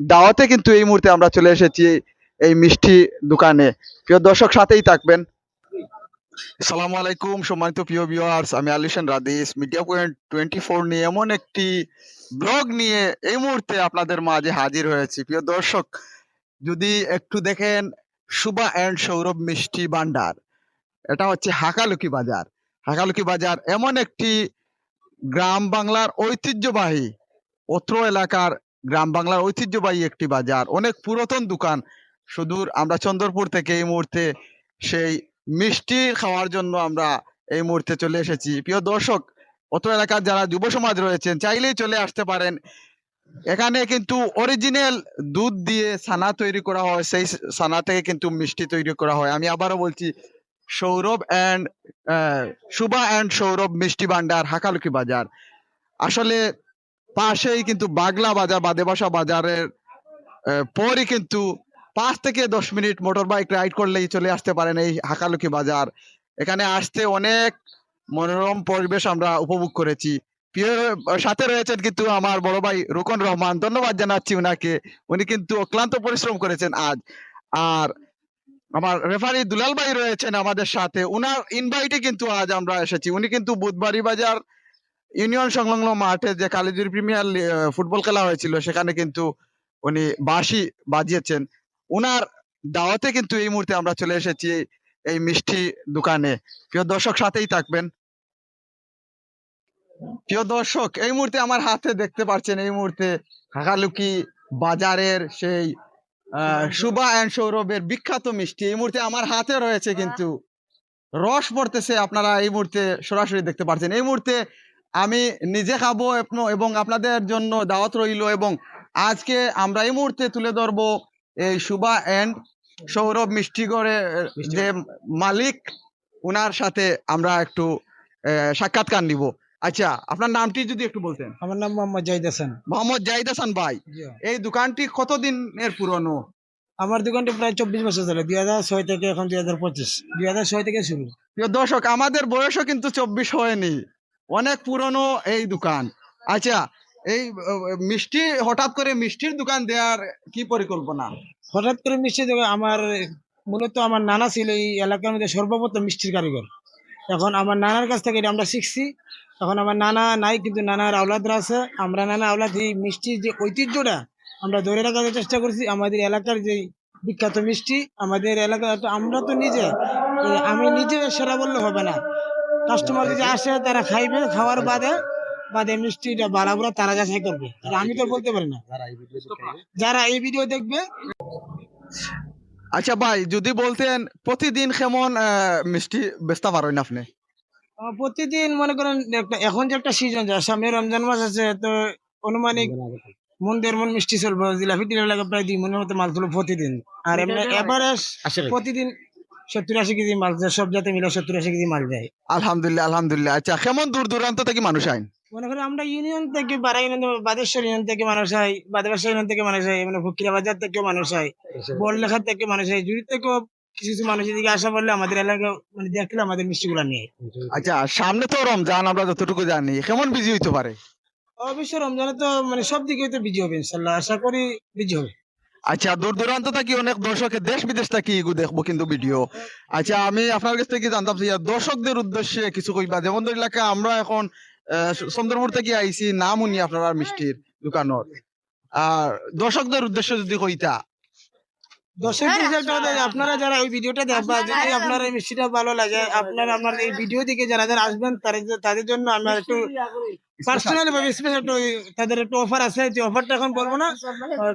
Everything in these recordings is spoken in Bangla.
দাওয়াতে কিন্তু এই মুহূর্তে আমরা চলে এসেছি এই মিষ্টি দোকানে। প্রিয় দর্শক, সাথেই থাকবেন। সালামু আলাইকুম, সম্মানিত প্রিয় ভিউয়ার্স আমি আলিশান রাদিস মিডিয়া পয়েন্ট টোয়েন্টি ফোর নিয়ে এমন একটি ব্লগ নিয়ে এই মুহূর্তে আপনাদের মাঝে হাজির হয়েছি। প্রিয় দর্শক, যদি একটু দেখেন, সুবা অ্যান্ড সৌরভ মিষ্টি ভান্ডার। এটা হচ্ছে হাকালুকি বাজার। হাকালুকি বাজার এমন একটি গ্রাম বাংলার ঐতিহ্যবাহী অত্র এলাকার গ্রাম বাংলার ঐতিহ্যবাহী একটি বাজার, অনেক পুরাতন দোকান। সুদূর আমরা চন্দ্রপুর থেকে এই মুহূর্তে সেই মিষ্টি খাওয়ার জন্য আমরা এই মুহূর্তে চলে এসেছি। প্রিয় দর্শক অত এলাকার যারা যুব সমাজ রয়েছেন, চাইলেই চলে আসতে পারেন। এখানে কিন্তু অরিজিনাল দুধ দিয়ে ছানা তৈরি করা হয়, সেই ছানা থেকে কিন্তু মিষ্টি তৈরি করা হয়। আমি আবারও বলছি, সৌরভ অ্যান্ড সুবা অ্যান্ড সৌরভ মিষ্টি ভান্ডার, হাকালুকি বাজার। আসলে পাশেই কিন্তু বাগলা বাজার বাদেবাসা বাজারের পরই কিন্তু পাঁচ থেকে দশ মিনিট মোটর বাইক রাইড করলেই চলে আসতে পারেন এই হাকালুকি বাজার। এখানে আসতে অনেক মনোরম পরিবেশ আমরা উপভোগ করেছি। সাথে রয়েছেন কিন্তু আমার বড় ভাই রুকন রহমান। ধন্যবাদ জানাচ্ছি উনাকে। উনি কিন্তু অক্লান্ত পরিশ্রম করেছেন আজ। আর আমার রেফারি দুলাল ভাই রয়েছেন আমাদের সাথে। উনার ইনভাইটে কিন্তু আজ আমরা এসেছি। উনি কিন্তু বুধবাড়ি বাজার ইউনিয়ন সংলগ্ন মাঠে যে কালিজুরি প্রিমিয়ার ফুটবল খেলা হয়েছিল, সেখানে কিন্তু উনি বাঁশি বাজিয়েছেন। উনার দাওয়াতে কিন্তু এই মুহূর্তে আমরা চলে এসেছি এই মিষ্টি দোকানে। প্রিয় দর্শক, সাথেই থাকবেন। প্রিয় দর্শক, এই মুহূর্তে আমার হাতে দেখতে পাচ্ছেন এই মুহূর্তে হাকালুকি বাজারের সেই সুবা অ্যান্ড সৌরভের বিখ্যাত মিষ্টি। এই মুহূর্তে আমার হাতে রয়েছে কিন্তু রস পড়তেছে, আপনারা এই মুহূর্তে সরাসরি দেখতে পাচ্ছেন। এই মুহূর্তে আমি নিজে খাব এবং আপনাদের জন্য দাওয়াত রইল এবং আজকে আমরা এই মুহূর্তে তুলে ধরবো এই সুবা অ্যান্ড সৌরভ মিষ্টিগড়ের যে মালিক ওনার সাথে আমরা একটু সাক্ষাৎকার নিব। আচ্ছা আপনার নামটি যদি একটু বলতেন। আমার নাম মোহাম্মদ জাহিদ হাসান। মোহাম্মদ জাহিদ হাসান ভাই এই দোকানটি কতদিন এর পুরনো? আমার দোকানটি প্রায় চব্বিশ বছর চলে দুই হাজার ছয় থেকে এখন দুই হাজার পঁচিশ দুই হাজার ছয় থেকে শুরু। প্রিয় দর্শক আমাদের বয়সও কিন্তু চব্বিশ হয়নি। অনেক পুরনো এই দোকান। আচ্ছা এই, মিষ্টি, হঠাৎ করে মিষ্টির দোকান দেওয়ার কি পরিকল্পনা? হঠাৎ করে মিষ্টি দোকান, আমার, মূলত আমার নানা ছিল এই এলাকার মধ্যে সর্বপ্রথম মিষ্টির কারিগর। এখন আমার নানার কাছ থেকে আমরা শিখছি। এখন আমার নানা নাই, কিন্তু নানার আওলাদরা আছে। আমরা নানা আওলাদ এই মিষ্টির যে ঐতিহ্যটা আমরা ধরে রাখার চেষ্টা করছি, আমাদের এলাকার যে বিখ্যাত মিষ্টি, আমাদের এলাকা আমরা তো নিজে আমি নিজে সেরা বললে হবে না। কাস্টমার যদি আসে তারা খাইবে খাওয়ার বাদে বাদে মিষ্টিটা বাড়াবো তারা যাচাই করবে। আর আমি তো বলতে পারি না। যারা এই ভিডিও দেখবে আচ্ছা ভাই যদি বলতেন প্রতিদিন কেমন আহ, মিষ্টি বেচতে পারেন আপনি? প্রতিদিন মনে করেন একটা এখন যে একটা সিজন যায় সামনে রমজান মাস আছে তো অনুমানিক মন দেড় মন মিষ্টি চলবো জিলাপি দিলে লাগে প্রায় দুই মনের মতো মাল প্রতিদিন। আর এমনি এভারেজ প্রতিদিন সত্তর আশি কেজি মাল যায় সব জাতে মিলে সত্তর আশি কেজি মাল যায় আলহামদুলিল্লাহ আলহামদুলিল্লাহ। আচ্ছা কেমন দূর দূরান্ত থেকে মানুষ আইন? মনে করেন আমরা ইউনিয়ন থেকে বারা ইউনিয়ন বাদেশ্বর ইউনিয়ন থেকে মানুষ হয় বাদেশ্বর ইউনিয়ন থেকে মানুষ হয় মানে ফকিরা বাজার থেকেও মানুষ হয় বড়লেখার থেকে মানুষ হয় জুড়ি থেকেও কিছু কিছু মানুষ এদিকে আসা বললে আমাদের এলাকা মানে দেখলে আমাদের মিষ্টিগুলা নিয়ে আচ্ছা সামনে তো রমজান আমরা যতটুকু জানি। কেমন বিজি হইতে পারে? অবশ্য রমজানে তো মানে সব দিকে তো বিজি হবে ইনশাল্লাহ আশা করি বিজি হবে। আচ্ছা দূর দূরান্ত থাকি অনেক দর্শকের দেশ বিদেশ থাকি ইগু দেখব কিন্তু ভিডিও। আচ্ছা আমি আপনার কাছ থেকে জানতাম দর্শকদের উদ্দেশ্যে কিছু কইবা। যেমন ধর এলাকা আমরা এখন চন্দ্রপুর থেকে আইছি, নাম উনি আপনার মিষ্টির দোকানের। আর দর্শকদের উদ্দেশ্যে যদি কইতা। দর্শক আপনারা যারা এই ভিডিওটা দেখবা যদি আপনার এই মিষ্টিটা ভালো লাগে আপনারা আমার এই ভিডিও দিকে যারা যারা আসবেন তাদের তাদের জন্য আমরা একটু পার্সোনালি ভাবে স্পেশাল তাদের একটু অফার আছে যে অফারটা এখন বলব না।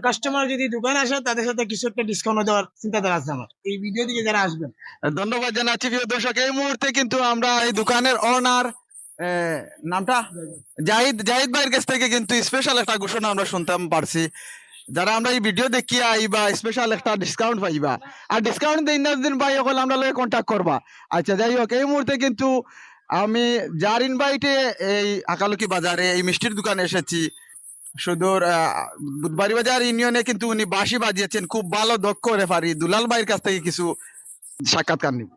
কাস্টমার যদি দোকানে আসে তাদের সাথে কিছু একটা ডিসকাউন্ট দেওয়ার চিন্তাধারা আছে আমার। এই ভিডিও দিকে যারা আসবেন। ধন্যবাদ জানাচ্ছি প্রিয় দর্শক। এই মুহূর্তে কিন্তু আমরা এই দোকানের অনার নামটা? জাহিদ জাহিদ ভাইয়ের কাছ থেকে কিন্তু স্পেশাল একটা ঘোষণা আমরা শুনতাম পারছি। যারা আমরা এই ভিডিও দেখি আইবা স্পেশাল একটা ডিসকাউন্ট পাইবা। আর ডিসকাউন্ট দিন না দিন ভাই হলে আমরা লগে কন্ট্যাক্ট করবা। আচ্ছা যাই হোক, এই মুহূর্তে কিন্তু আমি যার ইনভাইটে এই আকালুকি বাজারে এই মিষ্টির দোকানে এসেছি। সুদূর বুধবারি বাজার ইউনিয়নে কিন্তু উনি বাঁশি বাজিয়েছেন। খুব ভালো দক্ষ রেফারি দুলাল ভাইয়ের কাছ থেকে কিছু সাক্ষাৎকার নিব।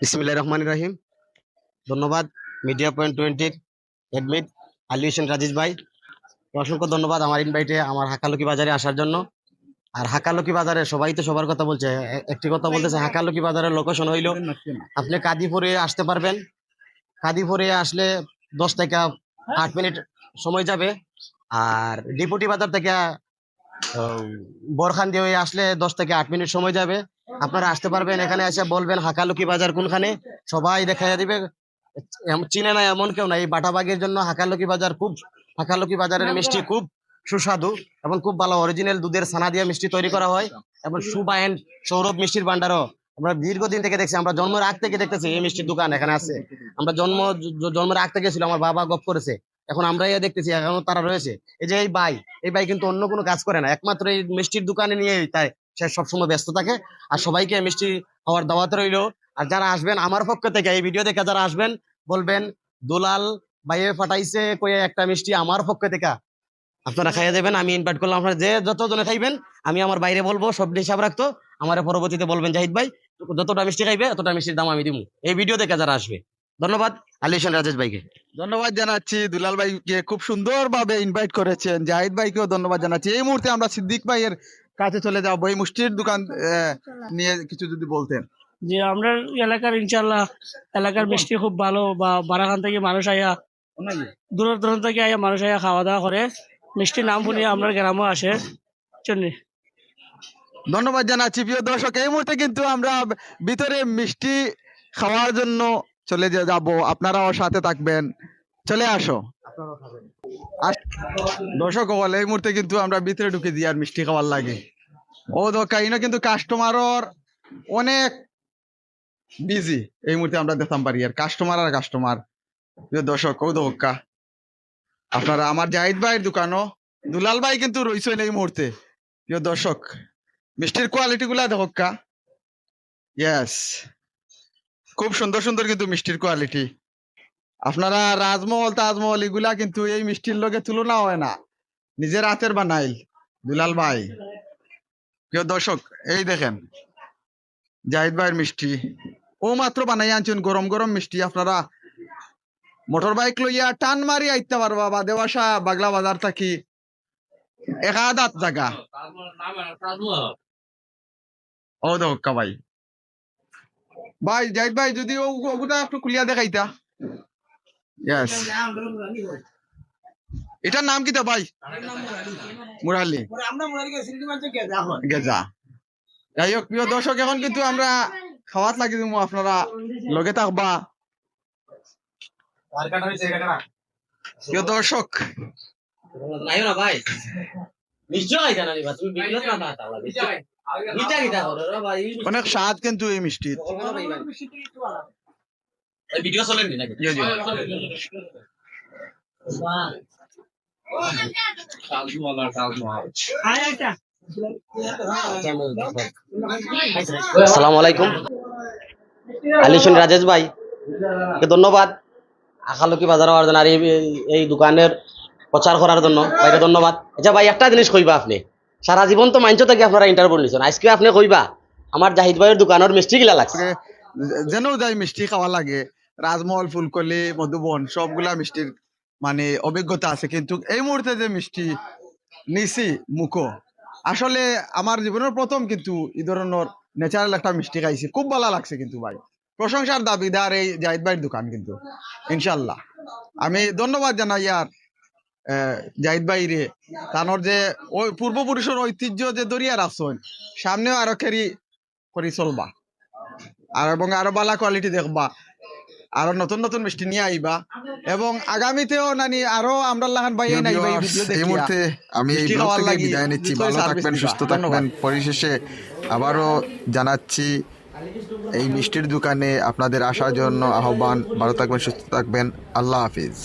বিসমিল্লাহ রহমান রহিম। ধন্যবাদ মিডিয়া পয়েন্ট টোয়েন্টির এডমিট আলী হোসেন রাজেশ ভাই। অসংখ্য ধন্যবাদ আমার ইনভাইটে আমার হাকালুকি বাজারে আসার জন্য। আর হাকালুকি বাজারে সবাই তো সবার কথা বলছে। একটি কথা বলতেছে হাকালুকি বাজারের লোকেশন হইল, আপনি কাদিপুরে আসতে পারবেন। কাদিপুরে আসলে দশ থেকে আট মিনিট সময় যাবে। আর ডিপুটি বাজার থেকে বরখান দিয়ে আসলে দশ থেকে আট মিনিট সময় যাবে। আপনারা আসতে পারবেন, এখানে এসে বলবেন হাকালুকি বাজার কোনখানে। সবাই দেখাইয়া দিবে চিনে না এমন কেউ নাই। এই বাটাবাগের জন্য হাকালুকি বাজার খুব হাকালুকি বাজারের মিষ্টি খুব সুস্বাদু এবং খুব ভালো অরিজিনাল দুধের ছানা দিয়ে মিষ্টি তৈরি করা হয় এবং সুবা এন্ড সৌরভ মিষ্টির ভান্ডারও আমরা দীর্ঘদিন থেকে দেখছি আমরা জন্মের আগ থেকে দেখতেছি এই মিষ্টির দোকান এখানে আছে। আমরা জন্ম জন্মের আগ থেকে ছিল আমার বাবা গপ করেছে। এখন আমরা ইয়ে দেখতেছি এখনও তারা রয়েছে। এই যে এই ভাই এই ভাই কিন্তু অন্য কোনো কাজ করে না। একমাত্র এই মিষ্টির দোকানে নিয়ে তাই সে সবসময় ব্যস্ত থাকে আর সবাইকে মিষ্টি খাওয়ার দাওয়াতে রইল। আর যারা আসবেন আমার পক্ষ থেকে এই ভিডিও দেখে যারা আসবেন বলবেন দুলাল ভাইয়ে ফাটাইছে কয়ে একটা মিষ্টি আমার পক্ষ থেকে আপনারা খাইয়ে দেবেন আমি ইনভাইট করলাম আপনারা যে যতজনে খাইবেন আমি আমার বাইরে বলব সব হিসাব রাখতো। আমার পরবর্তীতে বলবেন জাহিদ ভাই যতটা মিষ্টি খাইবে ততটা মিষ্টির দাম আমি দিব এই ভিডিও দেখে যারা আসবে। ধন্যবাদ। আলিশান রাজেশ ভাইকে। ধন্যবাদ জানাচ্ছি। দুলাল ভাইকে খুব সুন্দরভাবে ইনভাইট করেছেন। জাহিদ ভাইকেও ধন্যবাদ জানাচ্ছি। এই মুহূর্তে আমরা সিদ্দিক ভাইয়ের কাছে চলে যাব। এই মুষ্টির দোকান নিয়ে কিছু যদি বলতেন। যে আমরা এলাকার ইনশাল্লাহ এলাকার মিষ্টি খুব ভালো বা বারাখান থেকে মানুষ আয়া দূর দূরান্ত থেকে আয়া মানুষ আয়া খাওয়া দাওয়া করে। মিষ্টি নাম শুনিয়ে আপনার গ্রামও আসে। জন্য ধন্যবাদ জানাচ্ছি। প্রিয় দর্শক এই মুহূর্তে কিন্তু আমরা ভিতরে মিষ্টি খাওয়ার জন্য চলে যাব। আপনারাও সাথে থাকবেন। চলে আসো। দর্শক বলে এই মুহূর্তে কিন্তু আমরা ভিতরে ঢুকে দিই আর মিষ্টি খাওয়ার লাগে। ও দোকা ইনো কিন্তু কাস্টমারর অনেক বিজি এই মুহূর্তে আমরা দেখতাম পারি আর কাস্টমার আর কাস্টমার প্রিয় দর্শক দোকা আপনারা আমার জাহিদ ভাইয়ের দোকানও দুলাল ভাই কিন্তু রইছেন এই মুহূর্তে। প্রিয় দর্শক, মিষ্টির কোয়ালিটি গুলা দেখা ইয়েস খুব সুন্দর সুন্দর কিন্তু মিষ্টির কোয়ালিটি আপনারা রাজমহল, তাজমহল এগুলা কিন্তু এই মিষ্টির লগে তুলনা হয় না। নিজের হাতের বানাইল, দুলাল ভাই। প্রিয় দর্শক, এই দেখেন, জাহিদ ভাইয়ের মিষ্টি। ও মাত্র বানাই আনছেন গরম গরম মিষ্টি, আপনারা মোটর বাইক লইয়া টান মারি আইতে পারবা বা দেওয়াশা, বাগলা বাজার থাকি। একাদাত জায়গা। ও দোকা ভাই। ভাই, জাহিদ ভাই, যদি ওগুলা একটু খুলিয়া দেখাইতা। ইয়েস এটার নাম কি কিতা ভাই? মুরালি। গেজা। যাই হোক, প্রিয় দর্শক, এখন কিন্তু আমরা খাওয়াত লাগি দিব আপনারা লগে থাকবা। প্রিয় দর্শক ভাই। নিশ্চয় জানা নিবা তুমি ভিডিও না পাতা ইটা কিটা করো রে ভাই অনেক স্বাদ কিন্তু এই মিষ্টি। ভিডিও চলেন নাকি? জি জি। আয় আসসালামু আলাইকুম। আলিশন রাজেশ ভাই ধন্যবাদ। আখালকি বাজার হওয়ার জন্য আর এই দোকানের প্রচার করার জন্য। ভাইকে ধন্যবাদ। আচ্ছা ভাই, একটা জিনিস কইবা আপনি। সারা জীবন তো মাইন্স থেকে আপনারা ইন্টারভিউ নিছেন? আজকে আপনি কইবা, আমার জাহিদ ভাইয়ের দোকানের মিষ্টি গিলা লাগছে। যেন যাই মিষ্টি খাওয়া লাগে, রাজমহল, ফুলকলি, মধুবন, সবগুলা মিষ্টির মানে অভিজ্ঞতা আছে। কিন্তু এই মুহূর্তে যে মিষ্টি নিছি মুখো, আসলে আমার জীবনের প্রথম কিন্তু এই ধরনের ন্যাচারাল একটা মিষ্টি খাইছি। খুব ভালো লাগছে কিন্তু ভাই। প্রশংসার দাবিদার এই জাহিদ ভাইয়ের দোকান কিন্তু। ইনশাল্লাহ আমি ধন্যবাদ জানাই আর জাহিদ ভাই রে তানোর যে ওই পূর্বপুরুষের ঐতিহ্য যে দরিয়ার আসন সামনেও আরও খেরি করি চলবা। আর এবং আরও বালা কোয়ালিটি দেখবা। আরও নতুন নতুন মিষ্টি নিয়ে আইবা। এবং আগামীতেও নানি আরও আমরা লাহান ভাই এই মুহূর্তে আমি এই ব্লগ থেকে বিদায় নিচ্ছি। ভালো থাকবেন সুস্থ থাকবেন। পরিশেষে আবারও জানাচ্ছি এই মিষ্টির দোকানে আপনাদের আসার জন্য আহ্বান। ভালো থাকবেন সুস্থ থাকবেন। আল্লাহ হাফিজ।